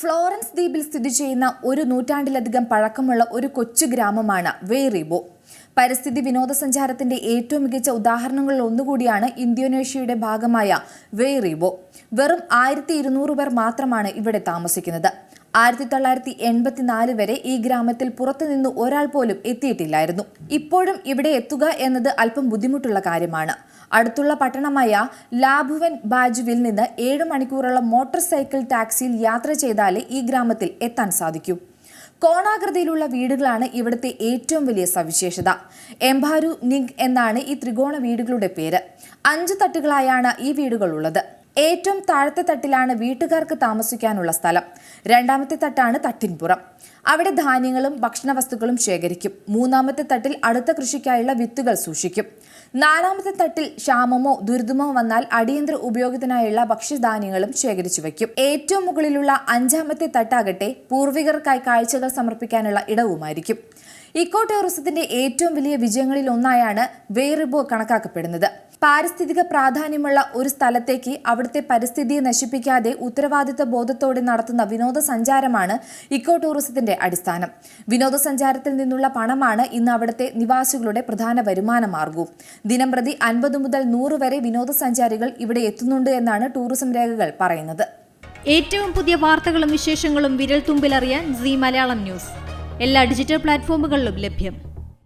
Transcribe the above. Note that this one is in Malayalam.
ഫ്ലോറൻസ് ദ്വീപിൽ സ്ഥിതി ചെയ്യുന്ന ഒരു നൂറ്റാണ്ടിലധികം പഴക്കമുള്ള ഒരു കൊച്ചു ഗ്രാമമാണ് വേറിബോ. പരിസ്ഥിതി വിനോദസഞ്ചാരത്തിന്റെ ഏറ്റവും മികച്ച ഉദാഹരണങ്ങളിൽ ഒന്നുകൂടിയാണ് ഇന്തോനേഷ്യയുടെ ഭാഗമായ വേറിബോ. വെറും ആയിരത്തി ഇരുന്നൂറ് പേർ മാത്രമാണ് ഇവിടെ താമസിക്കുന്നത്. ആയിരത്തി തൊള്ളായിരത്തി എൺപത്തിനാല് വരെ ഈ ഗ്രാമത്തിൽ പുറത്തുനിന്ന് ഒരാൾ പോലും എത്തിയിട്ടില്ലായിരുന്നു. ഇപ്പോഴും ഇവിടെ എത്തുക എന്നത് അല്പം ബുദ്ധിമുട്ടുള്ള കാര്യമാണ്. അടുത്തുള്ള പട്ടണമായ ലാഭുവൻ ബാജുവിൽ നിന്ന് ഏഴ് മണിക്കൂറുള്ള മോട്ടോർ സൈക്കിൾ ടാക്സിയിൽ യാത്ര ചെയ്താലേ ഈ ഗ്രാമത്തിൽ എത്താൻ സാധിക്കൂ. കോണാകൃതിയിലുള്ള വീടുകളാണ് ഇവിടുത്തെ ഏറ്റവും വലിയ സവിശേഷത. എംഭാരു നിഗ് എന്നാണ് ഈ ത്രികോണ വീടുകളുടെ പേര്. അഞ്ച് തട്ടുകളായാണ് ഈ വീടുകൾ ഉള്ളത് ഏറ്റവും താഴത്തെ തട്ടിലാണ് വീട്ടുകാർക്ക് താമസിക്കാനുള്ള സ്ഥലം. രണ്ടാമത്തെ തട്ടാണ് തട്ടിൻപുറം. അവിടെ ധാന്യങ്ങളും ഭക്ഷണവസ്തുക്കളും ശേഖരിക്കും. മൂന്നാമത്തെ തട്ടിൽ അടുത്ത കൃഷിക്കായുള്ള വിത്തുകൾ സൂക്ഷിക്കും. നാലാമത്തെ തട്ടിൽ ക്ഷാമമോ ദുരിതമോ വന്നാൽ അടിയന്തര ഉപയോഗത്തിനായുള്ള ഭക്ഷ്യധാന്യങ്ങളും ശേഖരിച്ചു വയ്ക്കും. ഏറ്റവും മുകളിലുള്ള അഞ്ചാമത്തെ തട്ടാകട്ടെ പൂർവികർക്കായി കാഴ്ചകൾ സമർപ്പിക്കാനുള്ള ഇടവുമായിരിക്കും. ഇക്കോ ടൂറിസത്തിന്റെ ഏറ്റവും വലിയ വിജയങ്ങളിൽ ഒന്നായാണ് വേറിബോ കണക്കാക്കപ്പെടുന്നത്. പാരിസ്ഥിതിക പ്രാധാന്യമുള്ള ഒരു സ്ഥലത്തേക്ക് അവിടുത്തെ പരിസ്ഥിതിയെ നശിപ്പിക്കാതെ ഉത്തരവാദിത്ത ബോധത്തോടെ നടത്തുന്ന വിനോദസഞ്ചാരമാണ് ഇക്കോ ടൂറിസത്തിന്റെ അടിസ്ഥാനം. വിനോദസഞ്ചാരത്തിൽ നിന്നുള്ള പണമാണ് ഇന്ന് അവിടുത്തെ നിവാസികളുടെ പ്രധാന വരുമാന മാർഗവും ദിനം പ്രതി അൻപത് മുതൽ നൂറ് വരെ വിനോദസഞ്ചാരികൾ ഇവിടെ എത്തുന്നുണ്ട് എന്നാണ് ടൂറിസം രേഖകൾ പറയുന്നത്. ഏറ്റവും പുതിയ വാർത്തകളും വിശേഷങ്ങളും വിരൽ തുമ്പിലറിയാൻ സി മലയാളം ന്യൂസ്. എല്ലാ ഡിജിറ്റൽ പ്ലാറ്റ്ഫോമുകളിലും ലഭ്യം.